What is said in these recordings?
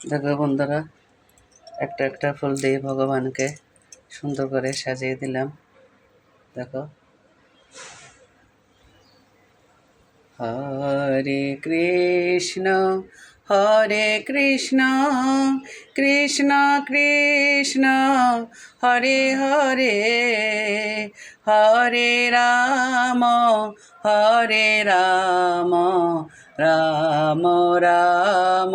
দেখো বন্ধুরা, একটা একটা ফুল দিয়ে ভগবানকে সুন্দর করে সাজিয়ে দিলাম। দেখো। হরে কৃষ্ণ হরে কৃষ্ণ কৃষ্ণ কৃষ্ণ, হরে হরে হরে রাম হরে রাম রাম রাম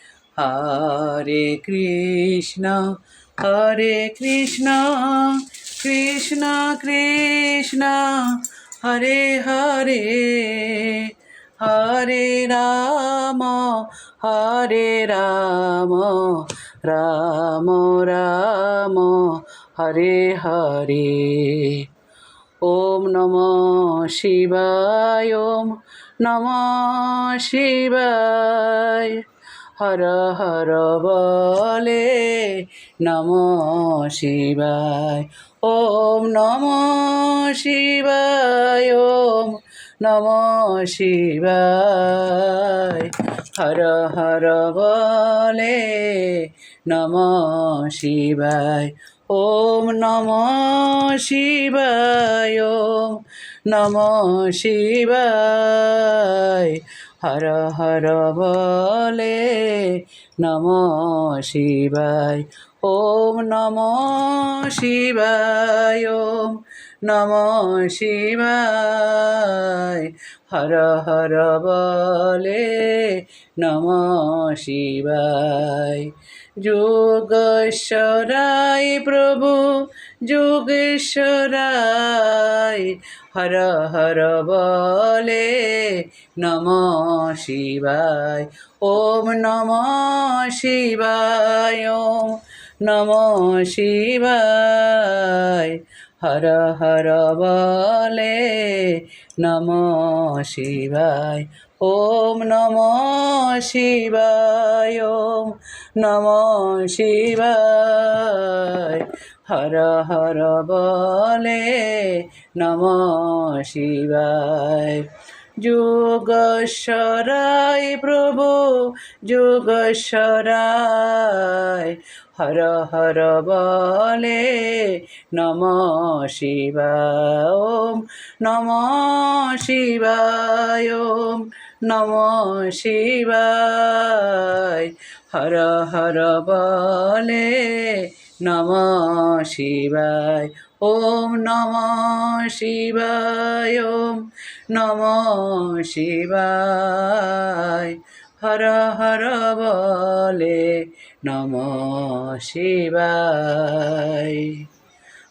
হরে কৃষ্ণ হরে কৃষ্ণ কৃষ্ণ কৃষ্ণ, হরে হরে হরে রাম হরে রাম রাম রাম, হরে হরে। ওম নম শিবায়, ওম নম শিবায়। হর হর বলে নম শিবায়, ওম নম শিবায়, ওম নম শিবায়। হর হর বলে নম শিবায়, ওম নম শিবায়, ওম নম শিবায়। হর হর বলে নম শিবায় ওম নম শিবায় ওম নম শিবায়। হর হর বলে নম শিবায়। যোগেশ্বরায় প্রভু, যোগেশ্বরায়। হর হর বলে নম শিবায়। ওম নম ওম নম শিবায়। হর হর বলে নম শিবায়, ওম নম শিবায়, ওম নম শিবায়। হর হর বলে নম শিবায়। যোগশ্বরায় প্রভু যোগশ্বরায় হর হর বলে নম শিবায় ওম নম শিবায় ওম নম শিবায়। হর হর বলে নম শিবায়। ওম নম শিবায় ওম নম শিবায়। হর হর বলে নম শিবায়।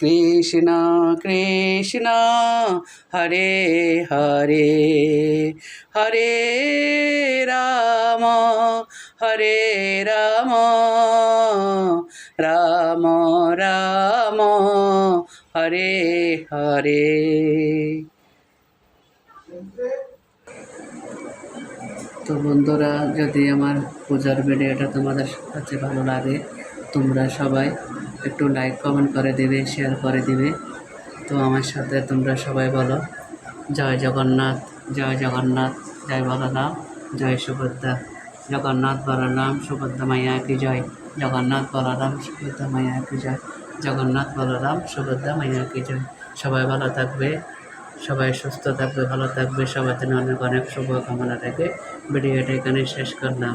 কৃষ্ণ কৃষ্ণ, হরে হরে হরে রাম হরে রাম রাম রাম, হরে হরে। তো বন্ধুরা, যদি আমার পূজার ভিডিওটা তোমাদের কাছে ভালো লাগে, তোমরা সবাই একটু লাইক কমেন্ট করে দিবে শেয়ার করে দিবে। তো আমার সাথে তোমরা সবাই বলো, জয় জগন্নাথ জয় জগন্নাথ, জয় বলরাম, জয় সুভদ্রা। জগন্নাথ বলরাম, সুভদ্রা মাইয়া কি জয়? জগন্নাথ বলরাম, সুভদ্রা মাইয়া কি জয়? জগন্নাথ বলরাম, সুভদ্রা মাইয়া কি জয়? সবাই ভালো থাকবে, সবাই সুস্থ থাকবে, ভালো থাকবে। সবার জন্য অনেক অনেক শুভকামনা রেখে ভিডিওটা এখানে শেষ করলাম।